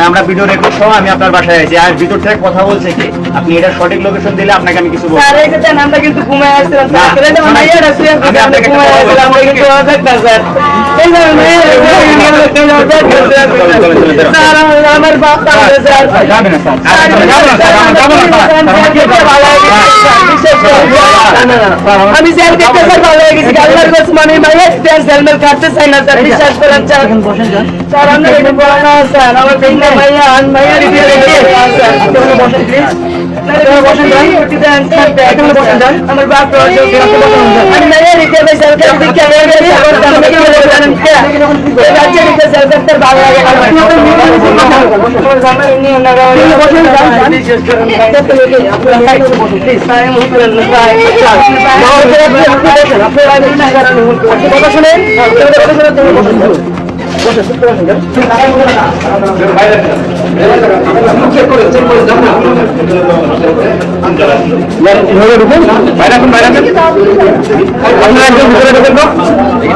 আমরা হয়ে video record সহ আমি আপনার বাসায় আছি আর ভিতর থেকে কথা বলছে কি আপনি এটা সঠিক লোকেশন দিলে আপনাকে আমি কিছু বলব আমরা কিন্তু ঘুমায় আসছিলাম আমরা কিন্তু স্যার। আমার মাইয়ারা স্যার। স্যার, বাপ sir. Sir sir, sir sir, sir আমি স্যার, স্যার। স্যার দেখতে স্যার ভালো হয়ে গেছি আল্লাহর কসম আমি মাইয়া স্ট্যান্ড হেলমেট কাটতে চাই না স্যার বিশ্বাস করেন স্যার। স্যার। আমরা এটা বলা না স্যার আমার বেঙ্গা মাইয়া আন মাইয়া রিভিউ রেখে স্যার। বসেন প্লিজ। স্যার আমার বাপ আমি মাইয়া রিভিউ স্যার। দিকে আমি কি বাইরে বাইরে আপনারা একজন ভিতরে ঢোকেন তো।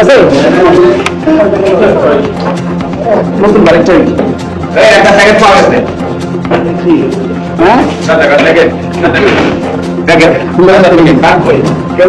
আছে? নতুন বাড়ি চাই একটা প্যাকেট পাওয়া গেছে। হ্যাঁ? দেখেন দেখেন কেউ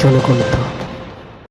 জনগণতা।